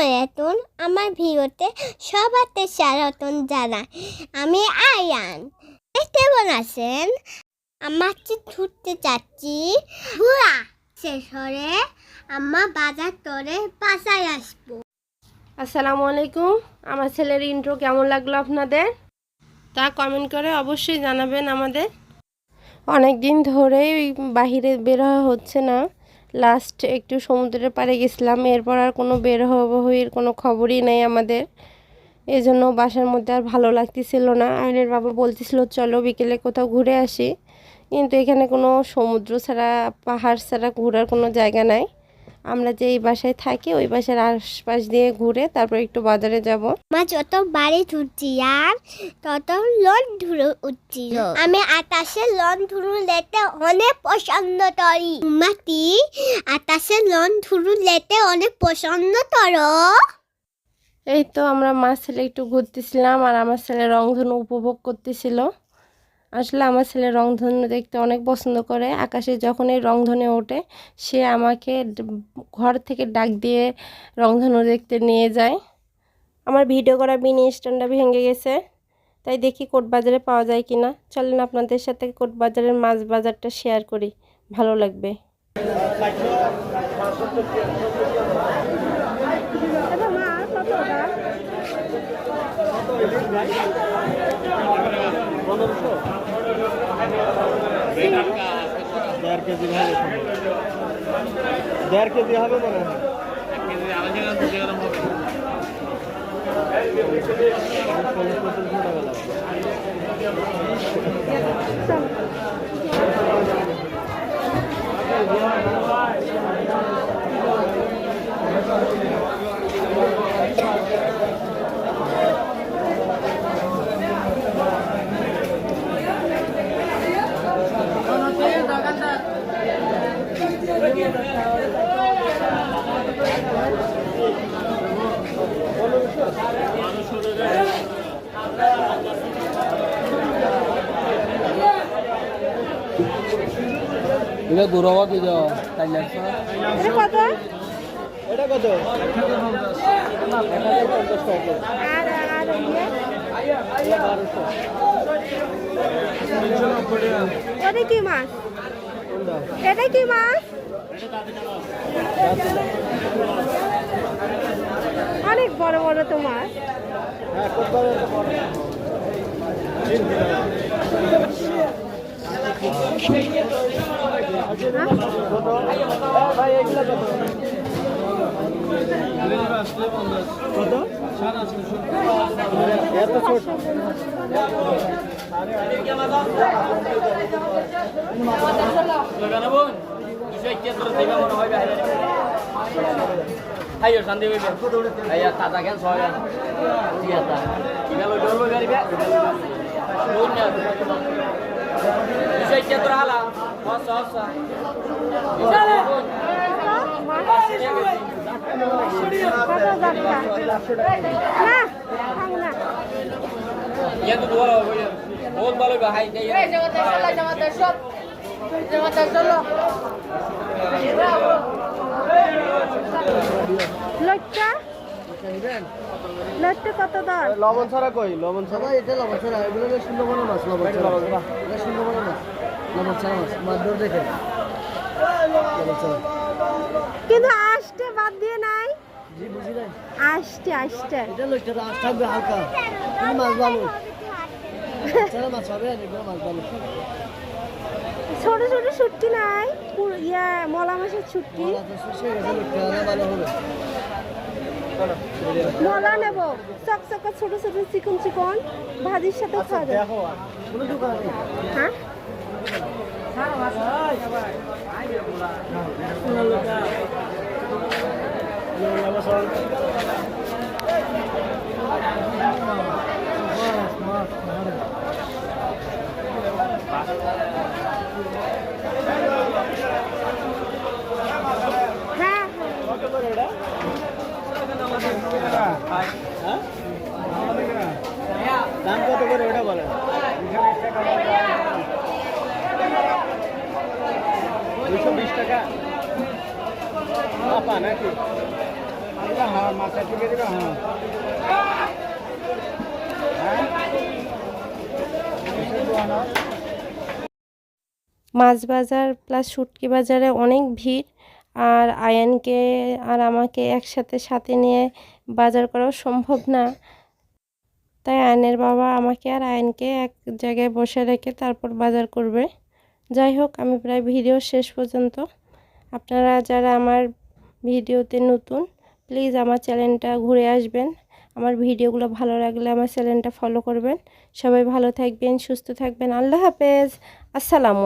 আলাইকুম আমার ভিডিওতে সবাতে স্বাগতম জানাই। আমি আয়ান। কেমন আছেন? আমার যে ঘুরতে যাচ্ছি ঘুরা শেষ হলে আমার বাজার করে বাসায় আসব। আসসালামু আলাইকুম। আমার ছেলের ইন্ট্রো কেমন লাগল আপনাদের? তা কমেন্ট করে অবশ্যই জানাবেন আমাদের। অনেক দিন ধরেই বাহিরে বের হচ্ছে না। লাস্ট একটু সমুদ্রের পাড়ে গেছিলাম, এরপর আর কোনো বের হইয়ের কোনো খবরই নেই আমাদের। এই জন্য বাসার মধ্যে আর ভালো লাগতেছিল না। আইনের বাবা বলতেছিল, চলো বিকেলে কোথাও ঘুরে আসি। কিন্তু এখানে কোনো সমুদ্র ছাড়া, পাহাড় ছাড়া ঘোরার কোনো জায়গা নাই। আমরা যে এই বাসায় থাকি ওই বাসার আশপাশ দিয়ে ঘুরে তারপর একটু বাজারে যাব। মা যত বাড়ি ধরছি আর তত লন ধুরু উঠছিল আমি আকাশে লন ধুরু লেতে অনেক পছন্দ করি। মাটি আকাশে লন ধুরু লেতে অনেক পছন্দ করো। এই তো আমরা মা ছেলে একটু ঘুরতেছিলাম আর আমার ছেলে রংধনু উপভোগ করতেছিল। আসলে আমার ছেলে রংধনু দেখতে অনেক পছন্দ করে। আকাশে যখন এই রংধনু ওঠে, সে আমাকে ঘর থেকে ডাক দিয়ে রংধনু দেখতে নিয়ে যায়। আমার ভিডিও করা মিনি স্ট্যান্ডটা ভেঙে গেছে, তাই দেখি কোট বাজারে পাওয়া যায় কি না চলেন আপনাদের সাথে কোট বাজারের মাছ বাজারটা শেয়ার করি, ভালো লাগবে। দেড় কেজি হবে দেড় কেজি হবে মনে হয়। এটা ঘুরাবা কি এটা কত? এটা কি মাছ? এটা কি মাছ? অনেক বড় বড় তো মাছ। হ্যাঁ কত এত ছোট Ayo sandi we be. Ayo tata kan soya. Iya ta. Kalau dulu gari বহুত ভালো হাই দেই লটকা লটকা কত দর? লবণ ছাড়া কই? লবণ ছাড়া? এটা লবণ ছাড়া এগুলো সুন্দরবনের মাছ লবণ ছাড়া। সুন্দরবনের কিন্তু আসতে বাদ দিয়ে নাই। আসতে আসতে হালকা। মাছ ভালো। মাছ হবে মাছ ভালো। ছোট ছোট শুটকি নাই। ইয়া মলা না ভালো মলা নেব। চকচকা ছোট ছোট চিকন চিকন। ভাজির সাথে খাওয়া কোনো দোকান নেই? হ্যাঁ? হ্যাঁ দাম কত করে ওটা বলেন মাছ বাজার প্লাস শুটকি বাজারে অনেক ভিড়, আর আয়ানকে আর আমাকে একসাথে সাথে নিয়ে বাজার করাও সম্ভব না। তাই আয়নের বাবা আমাকে আর আয়নকে এক জায়গায় বসে রেখে তারপর বাজার করবে। যাই হোক, আমি প্রায় ভিডিও শেষ পর্যন্ত আপনারা যারা আমার ভিডিওতে নতুন প্লিজ আমার চ্যানেলটা ঘুরে আসবেন। আমার ভিডিওগুলো ভালো লাগলে আমার চ্যানেলটা ফলো করবেন। সবাই ভালো থাকবেন, সুস্থ থাকবেন। আল্লাহ হাফেজ। আসসালামু